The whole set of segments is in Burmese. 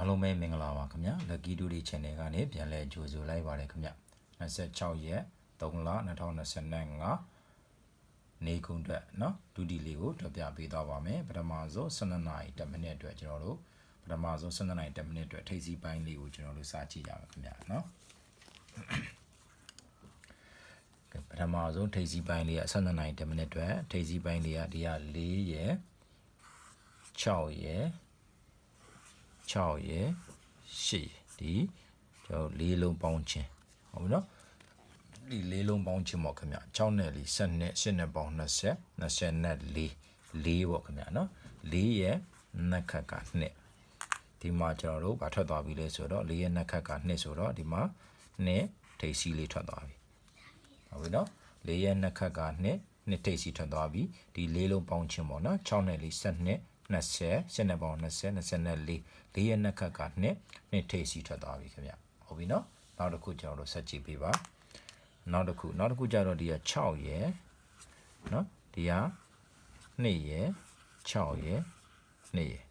အားလုံးပဲမင်္ဂလာပါခင်ဗျာ Lucky Duty Channel ကနေပြန်လဲကြိုဆိုလိုက်ပါတယ်ခင်ဗျ26ရက်3လ2025နေကုန်းအတွက်เนาะဒုတိလေးကိုတွက်ပြပေးသွားပါမယ်ပထမဆုံး12နာရီ10မိနစ်အတွက်ကျွန်တော်တို့ပထမဆုံး12နာရီ10မိနစ်အတွက်ထိပ်စီးပိုင်းလေးကိုကျွန်တော်တို့စကြည့်ကြမယ်ခင်ဗျာเนาะပထမဆုံးထိပ်စီးပိုင်းလေးက12နာရီ10မိနစ်အတွက်ထိပ်စီးပိုင်းလေးကဒီက4ရယ်6ရယ် 6ရယ်8ဒီကျွန်တော်လေးလုံးပေါင်းခြင်းဟုတ်ပြီနော်ဒီလေးလုံးပေါင်းခြင်းပေါ့ခင်ဗျ6နဲ့4 7နဲ့8နဲ့ပေါင်း20 20နဲ့4 4ပေါ့ခင်ဗျနော်4ရယ်နှစ်ခက်က2ဒီမှာကျွန်တော်တို့ဗာထွက်သွားပြီလေဆိုတော့4ရယ်နှစ်ခက်က2ဆိုတော့ဒီမှာ2ထိပ်စီးလေးထွက်သွားပြီဟုတ်ပြီနော်4ရယ်နှစ်ခက်က2နှစ်ထိပ်စီးထွက်သွားပြီဒီလေးလုံးပေါင်းခြင်းပေါ့နော်6နဲ့4 7 20 7နဲ့ပေါင်း20 24လေးရဲ့နှစ်ခက်ကနှစ်နှစ်ထိပ်စီထွက်သွားပြီခင်ဗျဟုတ်ပြီနော်နောက်တစ်ခုကျွန်တော်တို့ဆက်ကြည့်ပေးပါနောက်တစ်ခုနောက်တစ်ခုကျတော့ဒီက6ရယ်နော်ဒီက2ရယ်6ရယ်2ရယ်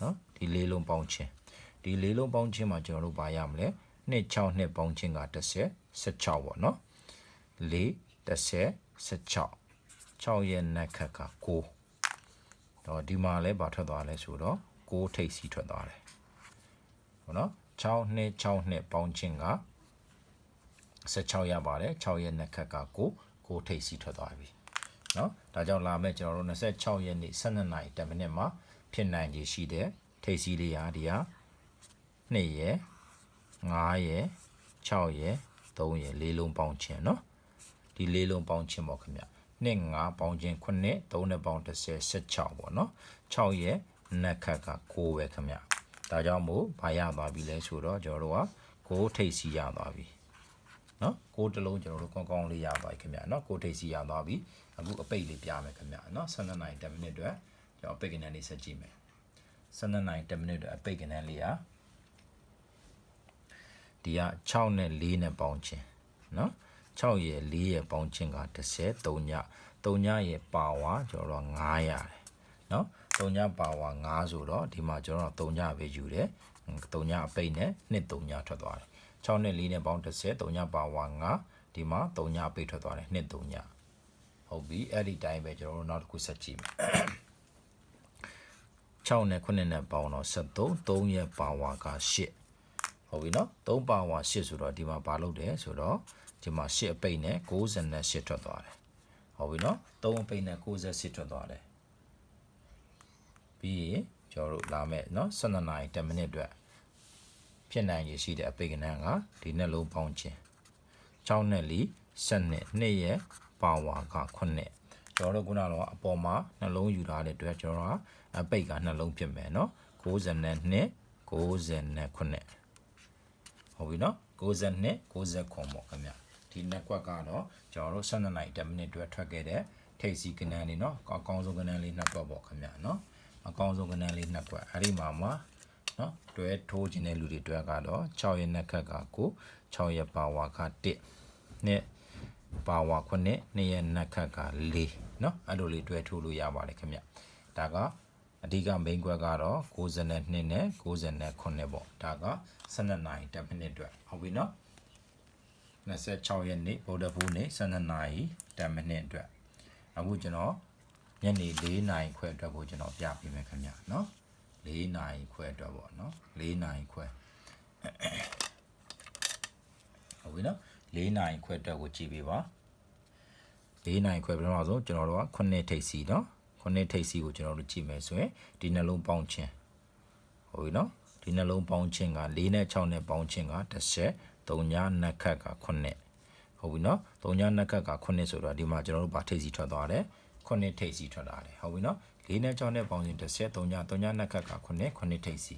နော်ဒီလေးလုံးပေါင်းခြင်းဒီလေးလုံးပေါင်းခြင်းမှာကျွန်တော်တို့ပါရမလဲ2 6နှစ်ပေါင်းခြင်းက30 16ပေါ့နော်4 30 16 6ရဲ့နက်ခက်က9 တော့ဒီမှာလဲဘာထွက်သွားလဲဆိုတော့6ထိပ်စီထွက်သွားတယ်ဟုတ်နော်6နှစ်6နှစ်ပေါင်းခြင်းက16ရပါတယ်6ရဲ့နှစ်ခက်က9 9ထိပ်စီထွက်သွားပြီเนาะဒါကြောင့်လာမဲ့ကျွန်တော်တို့26ရက်နေ့12နာရီ10မိနစ်မှာဖြစ်နိုင်ခြေရှိတဲ့ထိပ်စီလေးဟာဒီဟာ2ရယ်5ရယ်6ရယ်3ရယ်လေးလုံးပေါင်းခြင်းเนาะဒီလေးလုံးပေါင်းခြင်းပေါ့ခင်ဗျ နှစ်5ပေါင်းခြင်း9 3နဲ့ပေါင်း10 16ပေါ့နော်6ရဲ့နက်ခက်က6ပဲခင်ဗျဒါကြောင့်မို့ဘာရသွားပြီလဲဆိုတော့ကျွန်တော်တို့က6ထိပ်စီရသွားပြီနော်6တလုံးကျွန်တော်တို့ကောင်းကောင်းလေးရသွားပြီခင်ဗျနော်6ထိပ်စီရသွားပြီအခုအပိတ်လေးပြမယ်ခင်ဗျနော်12နိုင်10မိနစ်အတွက်ကျွန်တော်အပိတ်ကဏ္ဍလေးဆက်ကြည့်မယ်12နိုင်10မိနစ်အတွက်အပိတ်ကဏ္ဍလေးอ่ะဒီက6နဲ့4နဲ့ပေါင်းခြင်းနော် 6ရဲ့4ရဲ့ပေါင်းခြင်းက30 3ည3ညရဲ့ပါဝါကျွန်တော်တို့9ရတယ်နော်3ညပါဝါ9ဆိုတော့ဒီမှာကျွန်တော်တို့3ညပဲယူတယ်3ညအပိတ်နဲ့2 3ညထွက်သွားတယ်6နဲ့4နဲ့ပေါင်း30 3ညပါဝါ9ဒီမှာ3ညအပိတ်ထွက်သွားတယ်2 3ညဟုတ်ပြီအဲ့ဒီတိုင်းပဲကျွန်တော်တို့နောက်တစ်ခုဆက်ကြည့်မယ်6နဲ့9နဲ့ပေါင်းတော့73 3ရဲ့ပါဝါက8ဟုတ်ပြီနော်3ပါဝါ8ဆိုတော့ဒီမှာဘာလုပ်တယ်ဆိုတော့ ဒီမှာ၈အပိတ်နဲ့68ထွက်သွားတယ်ဟုတ်ပြီနော်3အပိတ်နဲ့68ထွက်သွားတယ်ပြီးရင်ကျွန်တော်တို့လာမဲ့နော်12နာရီ10မိနစ်အတွက်ဖြစ်နိုင်ရရှိတဲ့အပိတ်ကဏ္ဍကဒီနှစ်လုံးပေါင်းခြင်း6နဲ့4ဆက်နဲ့2ရဲ့ပါဝါက9ကျွန်တော်တို့ခုနကတော့အပေါ်မှာနှလုံးယူထားတဲ့အတွက်ကျွန်တော်ကအပိတ်ကနှလုံးဖြစ်မယ်နော်62 69ဟုတ်ပြီနော်62 69ပေါ့ခင်ဗျာ ဒီ network ကတော့ကျွန်တော်တို့12နိုင်10မိနစ်အတွက်ထွက်ခဲ့တဲ့ထိပ်စီကဏ္ဍလေးเนาะအကောင်းဆုံးကဏ္ဍလေးနှစ်ပတ်ပေါ့ခင်ဗျเนาะအကောင်းဆုံးကဏ္ဍလေးနှစ်ပတ်အဲ့ဒီမှာမှာเนาะတွဲထိုးခြင်းတဲ့လူတွေအတွက်ကတော့6ရဲ့နှစ်ခက်ကကို6ရဲ့ပါဝါက1နဲ့ပါဝါ9နှစ်ရဲ့နှစ်ခက်က4เนาะအဲ့လိုလေးတွဲထိုးလို့ရပါတယ်ခင်ဗျဒါကအဓိက main ကွက်ကတော့62နဲ့69ပေါ့ဒါက12နိုင်10မိနစ်အတွက်ဟုတ်ပြီเนาะ 26ရက်နေ့ဗုဒ္ဓဘုနေ့12နာရီ10မိနစ်အတွက်အခုကျွန်တော်ညနေ4နာရီခွဲအတွက်ကိုကျွန်တော်ပြပေးမယ်ခင်ဗျာเนาะ4နာရီခွဲအတွက်ပေါ့เนาะ4နာရီခွဲဟုတ်ပြီเนาะ4နာရီခွဲအတွက်ကိုကြည့်ပေးပါ4နာရီခွဲပြန်တော့ဆိုကျွန်တော်တို့က9ထိပ်စီเนาะ9ထိပ်စီကိုကျွန်တော်တို့ကြည့်မယ်ဆိုရင်ဒီနှလုံးပေါင်းခြင်းဟုတ်ပြီเนาะဒီနှလုံးပေါင်းခြင်းက4နဲ့6နဲ့ပေါင်းခြင်းက10 3ညနက်ခက်က9ဟုတ်ပြီနော်3ညနက်ခက်က9ဆိုတော့ဒီမှာကျွန်တော်တို့ဗာထိပ်စီထွက်သွားတယ်9ထိပ်စီထွက်လာတယ်ဟုတ်ပြီနော်4နဲ့6နဲ့ပေါင်းရင်10 3ည3ညနက်ခက်က9 9ထိပ်စီ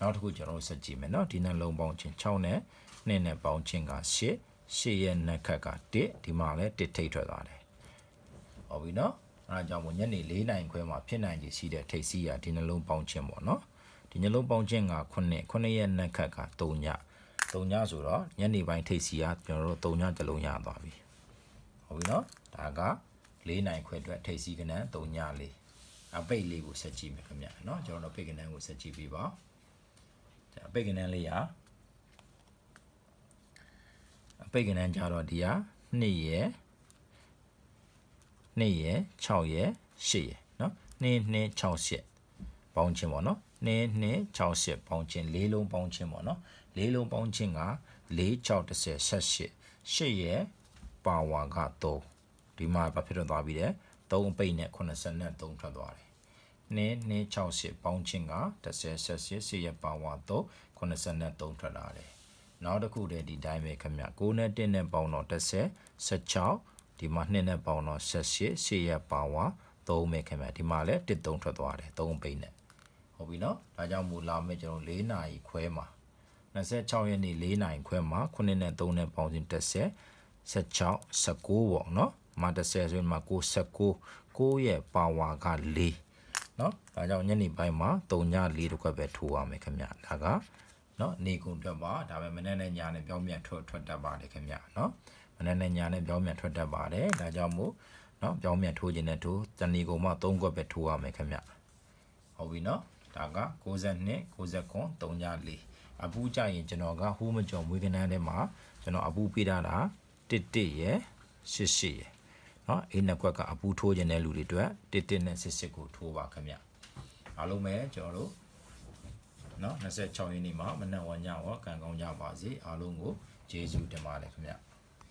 နောက်တစ်ခုကျွန်တော်တို့ဆက်ကြည့်မယ်နော်ဒီနှလုံးပေါင်းခြင်း6နဲ့2နဲ့ပေါင်းခြင်းက8 8ရဲ့နက်ခက်က1ဒီမှာလည်း1ထိပ်ထွက်သွားတယ်ဟုတ်ပြီနော်အဲဒါကြောင့်မို့ညနေ4နိုင်ခွဲမှာဖြစ်နိုင်ခြေရှိတဲ့ထိပ်စီးရဒီနှလုံးပေါင်းခြင်းပေါ့နော်ဒီနှလုံးပေါင်းခြင်းက9 9ရဲ့နက်ခက်က3ည 3ညဆိုတော့ညနေပိုင်းထိပ်စီကကျွန်တော်တို့3ညကြလုံးရသွားပြီဟုတ်ပြီနော်ဒါက4နိုင်ခွဲအတွက်ထိပ်စီကဏ္ဍ3ညလေးအပိတ်လေးကိုဆက်ကြည့်မယ်ခင်ဗျာနော်ကျွန်တော်တို့ပိတ်ကဏ္ဍကိုဆက်ကြည့်ပြီးပါဒါအပိတ်ကဏ္ဍလေးရာအပိတ်ကဏ္ဍကြတော့ဒီဟာ2ရက်2ရက်6ရက်8ရက်နော်2 2 6 8ပေါင်းခြင်းပေါ့နော်2 2 6 8ပေါင်းခြင်း၄လုံးပေါင်းခြင်းပေါ့နော် ၄လုံးပေါင်းချင်းက4 6 10 18 8ရယ်ပါဝါက3ဒီမှာဘာဖြစ်တော့သွားပြီလဲ3အပိတ်နဲ့83ထွက်သွားတယ်2 2 6 8ပေါင်းချင်းက10 18 8ရယ်ပါဝါ3 83ထွက်လာတယ်နောက်တစ်ခုတည်းဒီတိုင်းပဲခင်ဗျ9နဲ့1နဲ့ပေါင်းတော့10 16ဒီမှာ2နဲ့ပေါင်းတော့18 8ရယ်ပါဝါ3ပဲခင်ဗျဒီမှာလည်း1 3ထွက်သွားတယ်3ပိတ်နဲ့ဟုတ်ပြီနော်ဒါကြောင့်မူလာမယ့်ကျွန်တော်4နာရီခွဲမှာ 26ရက်နေ့4နိုင်ခွဲမှာ9နဲ့3နဲ့ပေါင်းစဉ်10 16 19ပေါ့နော်မ10ဆိုရင်မှာကို19ကိုရဲ့ပါဝါက4နော်ဒါကြောင့်ညနေပိုင်းမှာ3ည4တစ်ခွက်ပဲထိုးရမယ်ခင်ဗျဒါကနော်နေကုန်ထွက်ပါဒါပဲမနေ့နဲ့ညနဲ့ပြောင်းပြန်ထွက်ထွက်တတ်ပါတယ်ခင်ဗျနော်မနေ့နဲ့ညနဲ့ပြောင်းပြန်ထွက်တတ်ပါတယ်ဒါကြောင့်မို့နော်ပြောင်းပြန်ထိုးခြင်းနဲ့ထိုးတဏီကုန်မှ3ခွက်ပဲထိုးရမယ်ခင်ဗျဟုတ်ပြီနော်ဒါက62 69 3ည4 အပူကြရင်ကျွန်တော်ကဟိုးမကြော်မွေးကနန်းထဲမှာကျွန်တော်အပူပေးထားတာ11ရယ်88ရယ် เนาะအိနှစ်ခွက်ကအပူထိုးခြင်းတဲ့လူတွေအတွက်တစ်တစ်နဲ့စစ်စစ်ကိုထိုးပါခင်ဗျအားလုံးပဲကျွန်တော်တို့เนาะ26ရက်နေ့မှာမနက်ဝညဝကံကောင်းကြပါစေအားလုံးကိုကျေးဇူးတင်ပါတယ်ခင်ဗျ